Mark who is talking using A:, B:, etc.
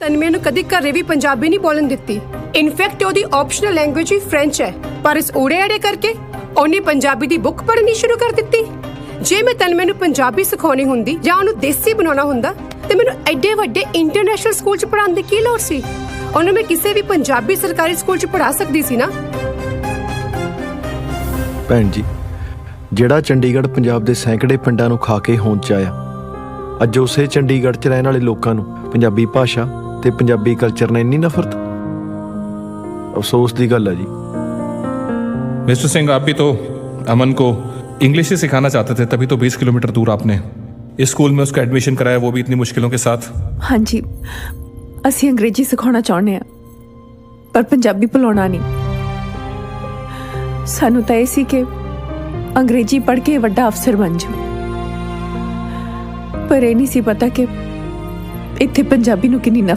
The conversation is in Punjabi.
A: ਤਨਮੇ ਨੂੰ ਕਦੀ ਘਰੇ ਵੀ ਪੰਜਾਬੀ ਨਹੀਂ ਬੋਲਣ ਦਿੱਤੀ। ਇਨਫੈਕਟ ਉਹਦੀ ਆਪਸ਼ਨਲ ਲੈਂਗੁਏਜ ਹੀ ਫ੍ਰੈਂਚ ਹੈ। ਪਰ ਇਸ ਊੜੇ ਆੜੇ ਕਰਕੇ ਉਹਨੇ ਪੰਜਾਬੀ ਦੀ ਬੁੱਕ ਪੜ੍ਹਨੀ ਸ਼ੁਰੂ ਕਰ ਦਿੱਤੀ। ਜੇ ਮੈਂ ਤਨਮੇ ਨੂੰ ਪੰਜਾਬੀ ਸਿਖਾਉਣੀ ਹੁੰਦੀ ਜਾਂ ਉਹਨੂੰ ਦੇਸੀ ਬਣਾਉਣਾ ਹੁੰਦਾ, ਤੇ ਮੈਨੂੰ ਐਡੇ ਵੱਡੇ ਇੰਟਰਨੈਸ਼ਨਲ ਸਕੂਲ 'ਚ ਪੜ੍ਹਾਉਣ ਦੀ ਕੀ ਲੋੜ ਸੀ? ਉਹਨੂੰ ਮੈਂ ਕਿਸੇ ਵੀ ਪੰਜਾਬੀ ਸਰਕਾਰੀ ਸਕੂਲ 'ਚ ਪੜ੍ਹਾ ਸਕਦੀ ਸੀ ਨਾ?
B: ਭੈਣ ਜੀ, ਜਿਹੜਾ ਚੰਡੀਗੜ੍ਹ ਪੰਜਾਬ ਦੇ ਸੈਂਕੜੇ ਪਿੰਡਾਂ ਨੂੰ ਖਾ ਕੇ ਹੋਂਦ ਚ ਆਇਆ, ਅੱਜ ਉਸੇ ਚੰਡੀਗੜ੍ਹ 'ਚ ਰਹਿਣ ਵਾਲੇ ਲੋਕਾਂ ਨੂੰ ਪੰਜਾਬੀ ਭਾਸ਼ਾ ਤੇ ਪੰਜਾਬੀ ਕਲਚਰ ਨਾਲ ਇੰਨੀ ਨਫ਼ਰਤ ਅਫਸੋਸ ਦੀ ਗੱਲ ਹੈ ਜੀ
C: मिस्टर सिंह आप भी तो अमन को इंग्लिश ही सिखाना चाहते थे तभी तो 20 किलोमीटर दूर आपने इस स्कूल में उसका एडमिशन कराया वो भी इतनी मुश्किलों के साथ
D: ਹਾਂਜੀ ਅਸੀਂ ਅੰਗਰੇਜ਼ੀ ਸਿਖਾਉਣਾ ਚਾਹੁੰਦੇ ਆ ਪਰ ਪੰਜਾਬੀ ਭੁਲਾਉਣਾ ਨਹੀਂ ਸਾਨੂੰ ਤਾਂ ਇਹ ਸੀ ਕਿ ਅੰਗਰੇਜ਼ੀ ਪੜ੍ਹ ਕੇ ਵੱਡਾ ਅਫਸਰ ਬਣ ਜੂ ਪਰ ਇਹ ਨਹੀਂ ਸੀ ਪਤਾ ਕਿ ਇੱਥੇ ਪੰਜਾਬੀ ਨੂੰ ਕਿੰਨੀ